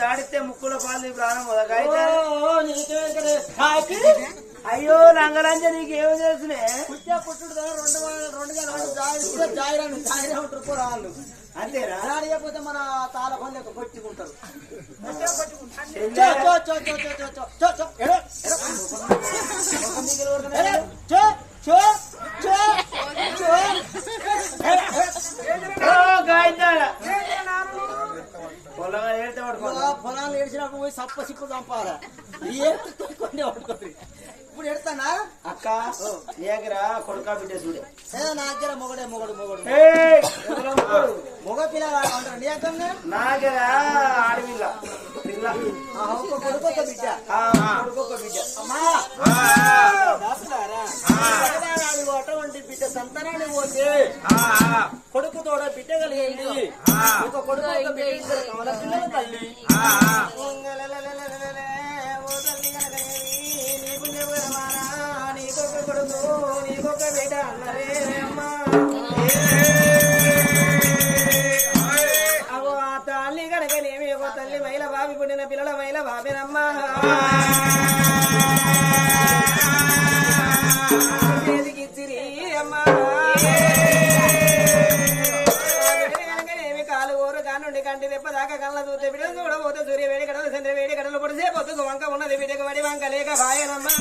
జాడితే ముక్కుల పాలు ప్రాణం మొదలైతే అయ్యో రంగరంజ నీకేమో తెలుసులే పుట్టుడు రెండు రెండు గంటలు జాయిరాను జాయిరా ఉంటారు పోరాళ్ళు అంతేనా రాడియకపోతే మన తాళ పనులు కొట్టుకుంటారు ఓ పొలాలు ఏడిచినప్పుడు పోయి సప్ప సిప్పు చంపాలి. ఇప్పుడు ఎడతానా? అక్క దగ్గర కొడుకా బిడ్డ చూడే. ఏ నా దగ్గర మొగడే మొగడు మొగడు. మొగ పిల్లగాడు అంటారు నీ దగ్గర నా దగ్గర ఆడపిల్ల. పిల్ల. ఒక కొడుకు ఒక బిడ్డ. ఆ, కొడుకు ఒక బిడ్డ. అమ్మా! అటువంటి బిడ్డ సంతానాన్ని పోతే కొడుకు తోడ బిడ్డ కలిగేది ఒక కొడుకు బిడ్డ కమల పిల్లల తల్లి. వడి వంక లేక బాయనమ్మా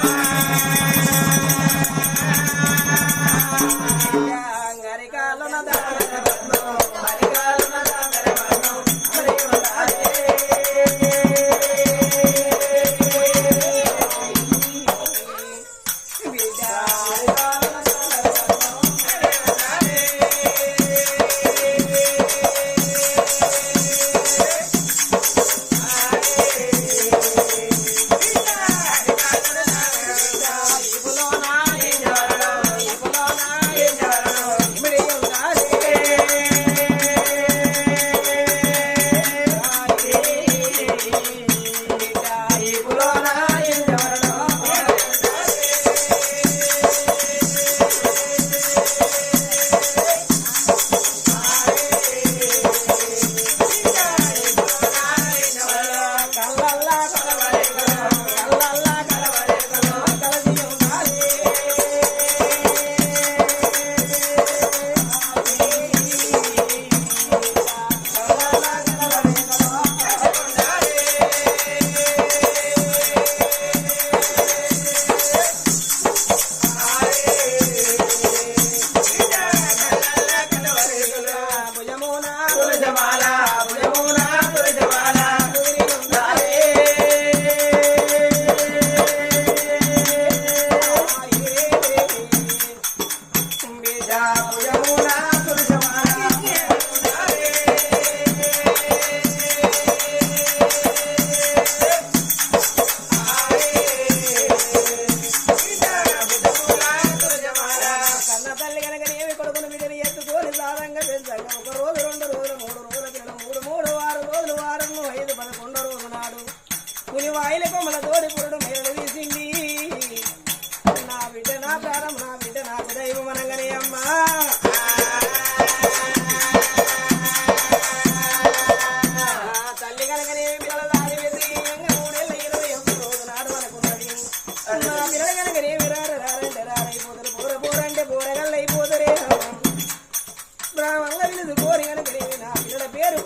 పిల్లల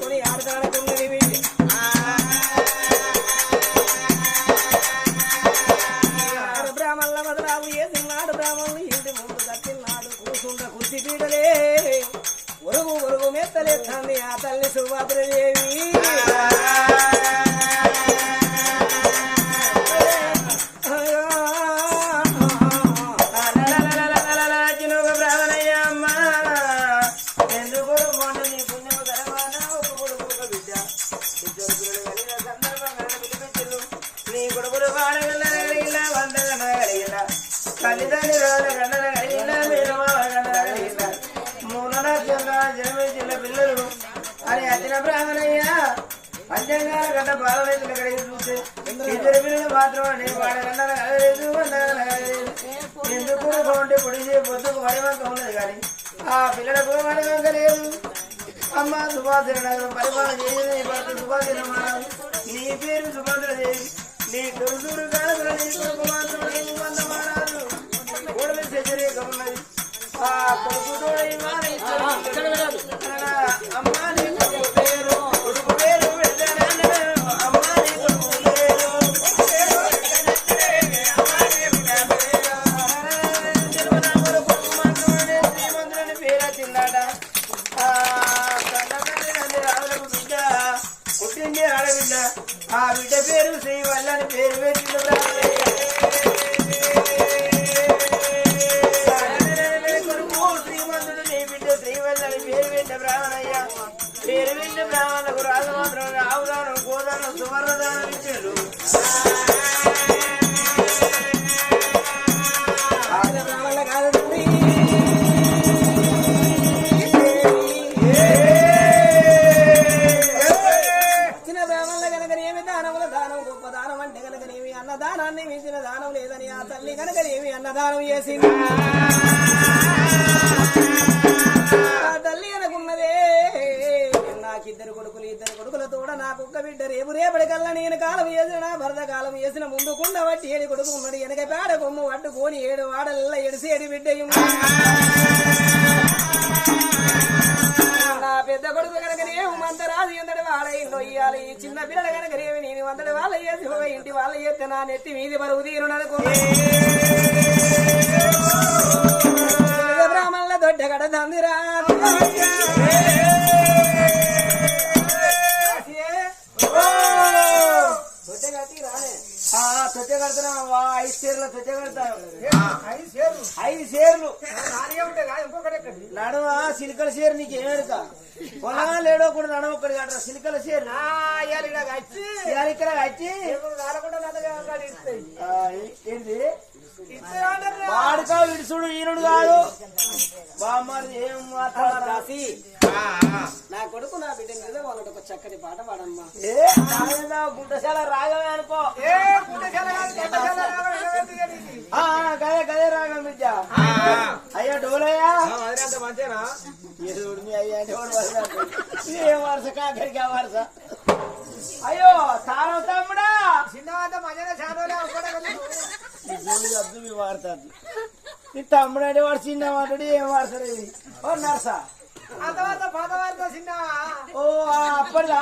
పేరు అని అచ్చిన బ్రాహ్మణయ్య పంచంగాల గంట బాలలేదు ఇక్కడికి చూస్తే ఇద్దరు పిల్లలు మాత్రం కలగలేదు కలగలేదు ఎందుకు కొంటే పొడిచి పొద్దుకు మరివంక ఉన్నది కానీ ఆ పిల్లలకు మరివంక లేదు. అమ్మ సుభాషణ నగరం పరిపాలన చేసింది నీ భర్త సుభాషణ నీ పేరు సుభద్రదేవి నీ తొలుసూరు కాలకుల నీ కొడుకు మాత్రం నీకు వంద మహారాజు కోడలు శశరేఖం ఉన్నది. ఆ కొడుకు. అమ్మ పుట్టింది ఆ బిడ్డ పేరు శ్రీవల్లి అని పేరు పెట్టిండు శ్రీమంతుడు నీ బిడ్డ శ్రీవల్లి అని పేరు పెట్టిన బ్రాహ్మణయ్య పేరు పెట్టిన బ్రాహ్మణులకు రాజమాత్రం రావుదానం గోదానం సువర్ణదానం ఇచ్చారు. నాకు ఇద్దరు కొడుకులు ఇద్దరు కొడుకుల తోడ నాకు ఒక్క బిడ్డ. రేపు రేపటి కల్లా నేను కాలం వేసిన నా భర్త కాలం వేసిన ముందుకుండ వట్టి ఏడు కొడుకు ఉన్నాడు వెనక పేడ కొమ్ము పట్టుకొని ఏడు వాడల్ల ఏడు బిడ్డ నా పెద్ద కొడుకు కనుక రేవు మంతరాజు ఎందడి వాళ్ళ ఇంట్లో ఇయ్యాలి. ఈ చిన్న పిల్లలు కనుక రేవి నేను వందడి వాళ్ళ చేసి ఒక ఇంటి వాళ్ళ చేస్తే నా నెత్తి మీది బరువు తీరు బ్రాహ్మణుల దొడ్డ కడ తందిరా దొడ్డ ఐదు షేర్లు ఐదు షేర్లు నడవ సిలికల చీర నీకు ఏడుక పొలగా లేడో కూడా నడవ ఒక్కడి కడతా సిలికల చీర ఇక్కడ వచ్చి ఏంటి వాడుకా విడుసుడు ఈనుడు కాదు. బామ్మారి ఏం మాట్లాడాలి నా కొడుకు నా బిడ్డ మీద వాళ్ళకి ఒక చక్కటి పాట పాడమ్మా. గుంటశాల రాగమే అనుకో. గదే గదే రాగం బిడ్డ. అయ్యా డోలయ్యా. ఏడు మీ అయ్యా డోలు. ఏ వరుస కాకరికి ఆ వరుస? అయ్యో తాను తమ్ముడా? ఈ భూమి వద్దు మీ వాడతాది ఈ తమ్ముడు అంటే వాడు చిన్న వాడు ఏం వాడతాడు ఇది? ఓ నర్సా. ఓ ఆ అప్పటిదా?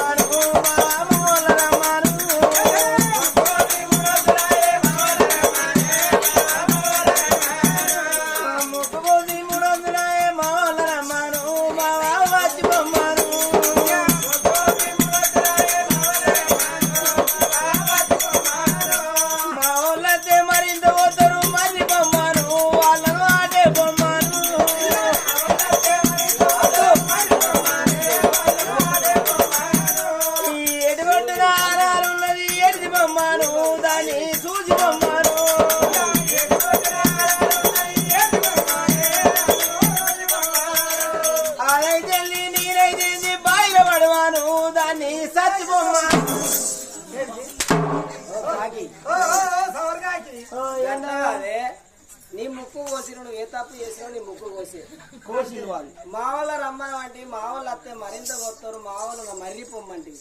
తప్పు చేసినావు నీ ముక్కు కోసి కోసిలు వాళ్ళు. మా వాళ్ళ రమ్మనంటే మా వాళ్ళు అత్తే మరింత కొత్తారు మా వాళ్ళు మర్రి పొమ్మంటివి.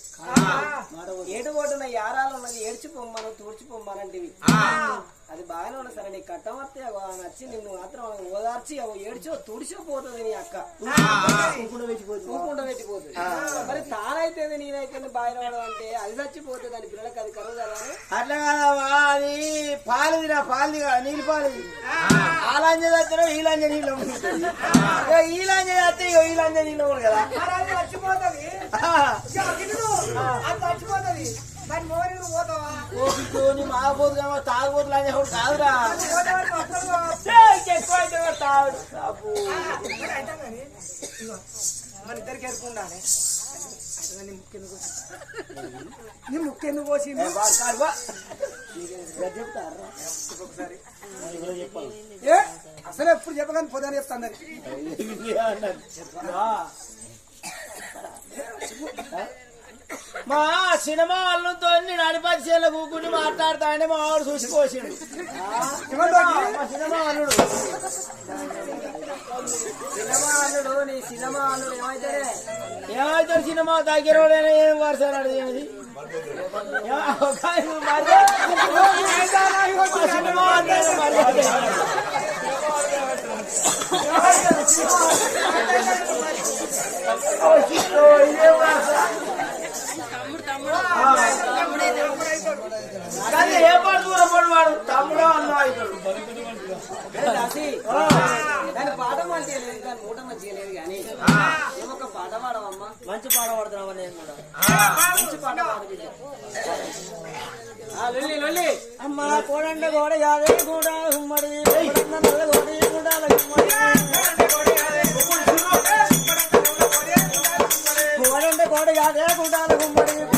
ఏటు కొట్టిన యారాలు ఉన్నది ఏడ్చి పొమ్మను తూడ్చి పొమ్మనంటివి. అది బాగానే ఉన్నది సరే నీ కట్టం వస్తే అగో ఆమె వచ్చి నిన్ను మాత్రం ఓదార్చి అగో ఏడ్చో తుడిచో పోతుంది నీ అక్క. పెట్టిపోతుంది ఊకుండా పెట్టిపోతుంది మరి తానైతే నేనైతే బాయిన అంటే అది చచ్చిపోతుంది అని పిల్లలకి అది కరువు కదా అట్లా కాదమ్మా అది పాలు తినా పాలు దిగా నీళ్ళు పాలు ఆలంజ దగ్గర ఈలంజ నీళ్ళు ఈలంజ చేస్తే ఇక ఈలంజ నీళ్ళు ఉండదు కదా. చచ్చిపోతుంది. చచ్చిపోతుంది. పోతావా? ఓపికతోని మాగపోతున్నా తాగబోతులు అనే ఒకటి కాదురా ఎక్కువ తాగు మన ఇద్దరికి ఎరుకుండాలి నీ ముక్కెందుకు చెప్పాలి. ఏ అసలు ఎప్పుడు చెప్పగానే పొద్దున చెప్తాను దానికి. మా సినిమా వాళ్ళతో నడిపడి చేల కూకుని మాట్లాడతా అంటే మా వాడు చూసిపోసిండు? మా సినిమా అల్లుడు. సినిమా అల్లుడు నీ సినిమా అల్లుడు ఏమైతే సినిమా? దగ్గర వాడైనా ఏం వరుస అడిగేది సినిమా అంటే మరి కానీ ఏ పాడు దూరం పడివాడు తమ్ముడు అన్న అవుతాడు దాని పాట మంచిగా లేదు దాని మూట మంచిగా లేదు కానీ ఏమొక పాట పాడవమ్మా మంచి పాట పడుతున్నావా నేను కూడా మంచి పాట పాడు లొల్లి లొల్లి అమ్మ కోడండ గోడ యాదే కూడా ఉమ్మడి కోడండ నల్ల గోడి కూడా ఉమ్మడి కోడండ గోడ యాదే కూడా ఉమ్మడి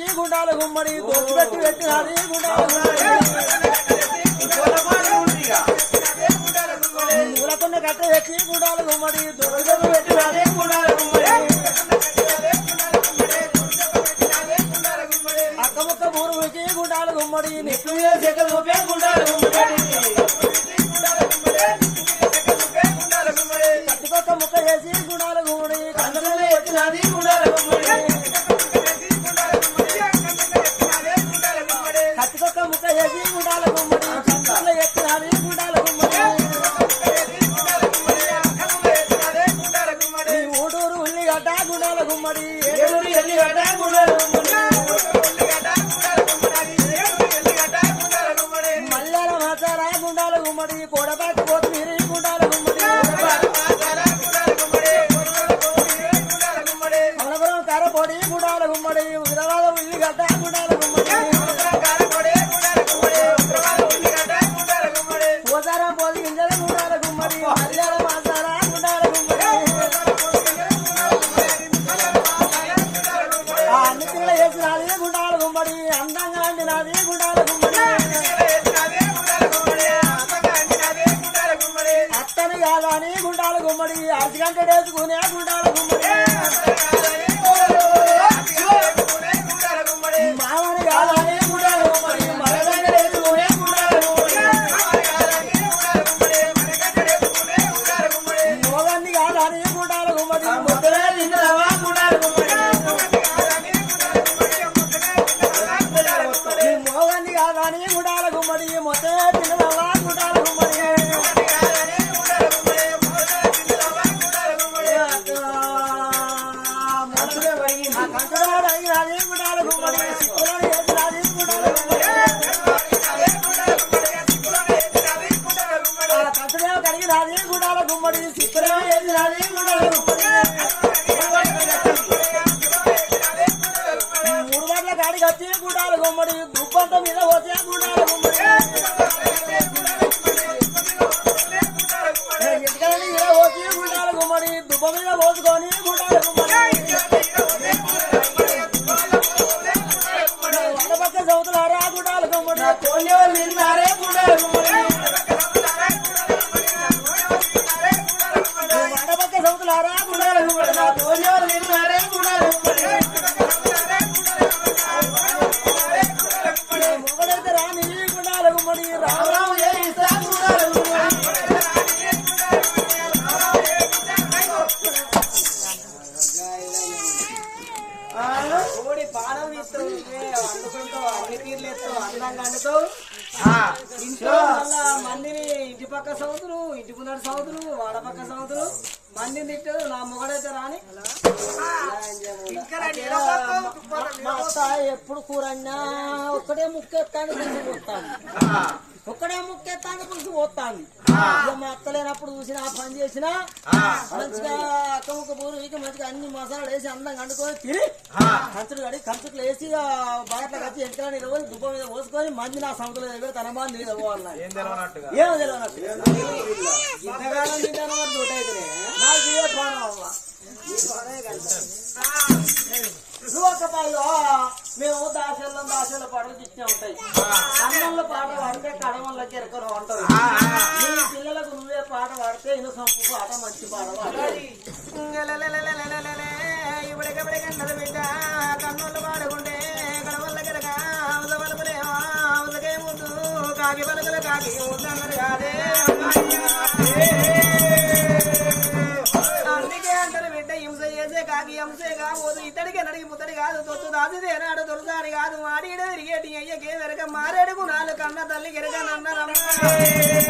తెచ్చి గుండాల గుమ్మడి దొరికి పెట్టి పెట్టినది గుండాల గుమ్మడి. ఈ ఉలకొండ తెచ్చి గుండాల గుమ్మడి దొరికి పెట్టి పెట్టినది గుండాల గుమ్మడి. అక్క ముక్క మూడు వచ్చి గుండాలు గుమ్మడి. నెక్కు మీద గుండాలు గుమ్మడి. గుండాల గుమ్మడి ఎల్లిగడ్డ గుండాలు గుమ్మడి? మల్లెల మసాలా గుండాల గుమ్మడి కూడబాటు గుమ్మడి అరగంట వేసుకునే గుండాల గుమ్మడి. మామని కాదని గుమ్మడి సిక్కులను వేసినది వండుకుంటావు అన్ని తీర్లు ఎత్తావు అందంగా ఇంట్లో మళ్ళా మందిని ఇంటి పక్క సౌదులు ఇంటి ముందర సౌదులు వాడ పక్క సౌదులు మందిని తిట్టాడు నా మొగడైతే రాని. మా అత్త ఎప్పుడు కూరన్నా ఒక్కడే ముక్కెత్తాను పులుసు పోతాను ఒక్కడే ముక్కెత్తాను పులుసు పోతాను ఇక మా అత్త లేనప్పుడు చూసిన ఆ పని చేసిన మంచిగా అక్క ముక్క పూర్వీకి మంచిగా అన్ని మసాలాలు వేసి అందంగా వండుకొని తిని కంచుడు కడి కంచుట్లు వేసి బాగా వచ్చి ఎంకరా నిలబడి దుబ్బ మీద పోసుకొని మంది నా సముద్రం దగ్గర తన మంది మీద పోవాలి ఏమో తెలియనట్టు ఇంతకాలం తింటాను మరి దొడ్డ అయితే పాలు మేము దాసల్లో దాసల పాటలు ఇచ్చే ఉంటాయి. అన్నంలో పాట పాడితే కడమల్లోకి ఎరకరు అంటారు నీ పిల్లలకు నువ్వే పాట పాడితే ఇను సంపు పాట మంచి పాట పాడాలి ఇప్పుడెక్కడికన్నది బిడ్డ కన్నులు పాడుకుంటే కడవల్ల గిరక అవస పలుకులేమో అవసకే ముద్దు కాకి పలుకులు కాకి ముద్దన్నది కాదే చేసే కాకి కాబోదు ఇతడికి నడికి ముతడి కాదు తొత్తు దాసిదేనాడు తొలిసారి కాదు. మాడిడ తిరిగేటి అయ్యకే వెరక మారేడుకు నాలుగు కన్న తల్లి గిరక పిల్లలకు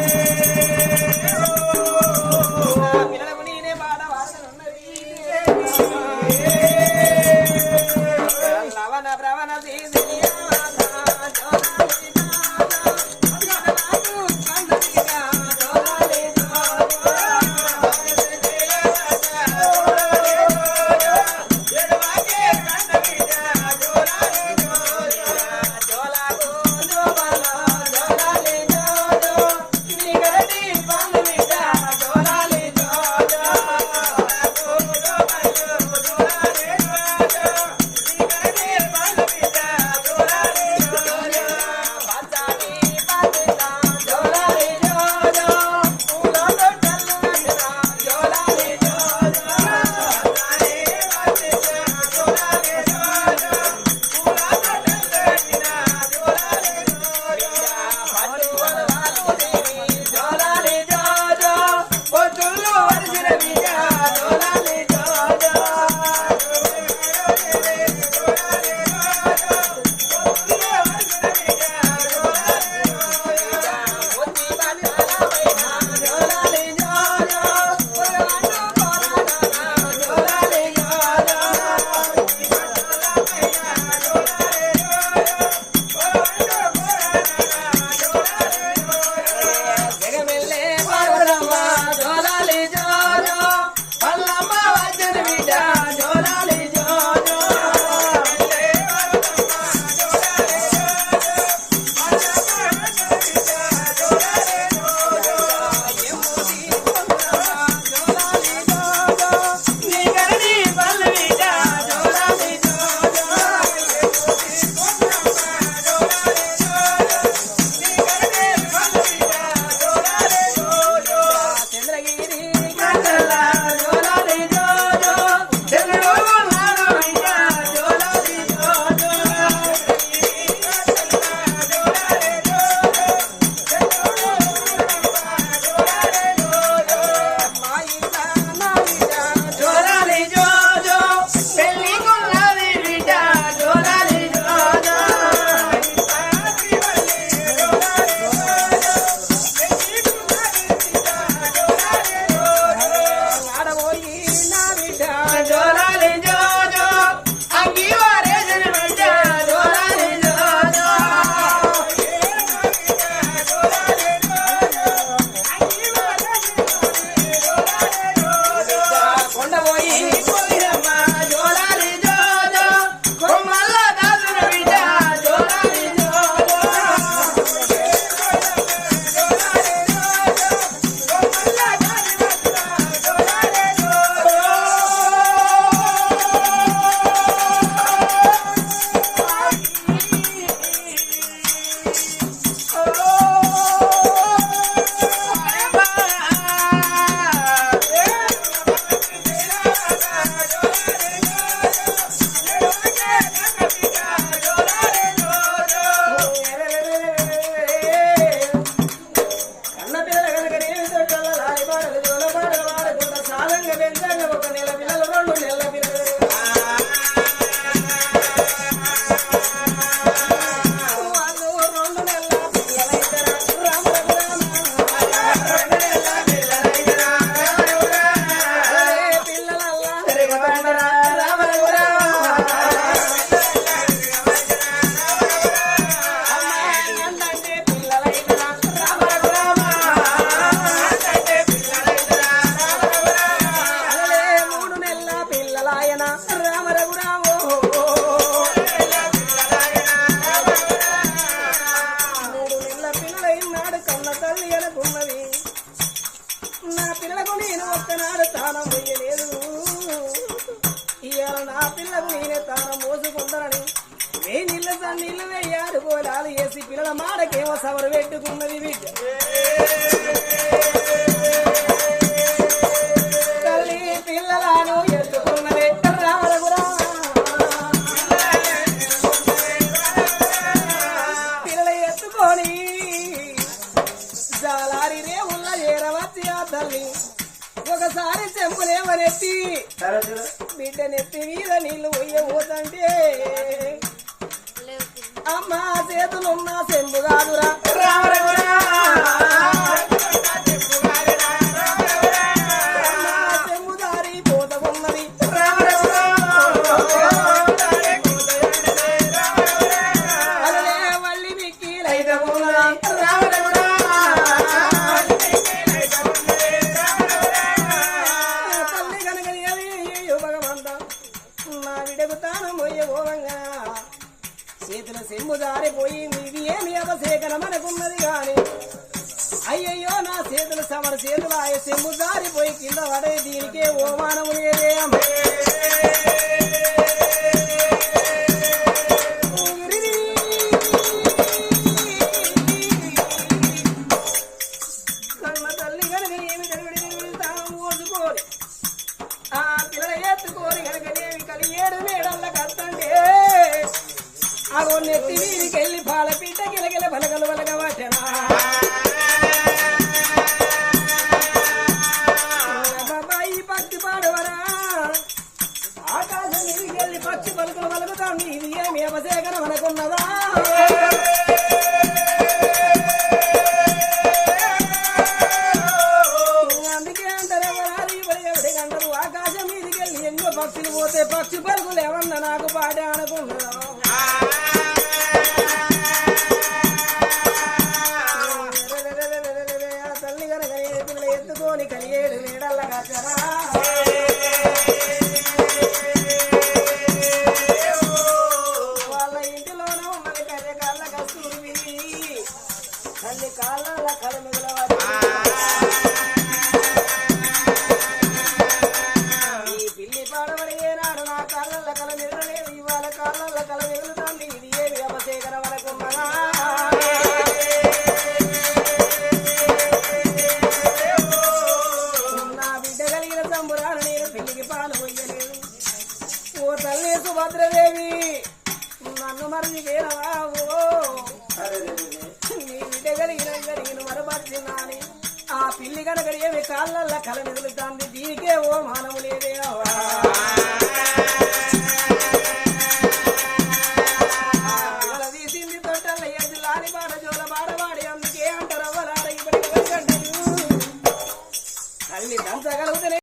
చేతులున్నా చేతుల సెమ్ము దారిపోయింది ఇది ఏమి అవశేఖర మనకున్నది కాని అయ్యయ్యో నా చేతులు సమర చేతులు ఆయ సెమ్ము దారిపోయి కింద పడే దీనికే ఓమానము లేదే వచ్చి పలుకులు పలుకుతాం. నీది ఏమి అవసేకరం అనుకున్నదా?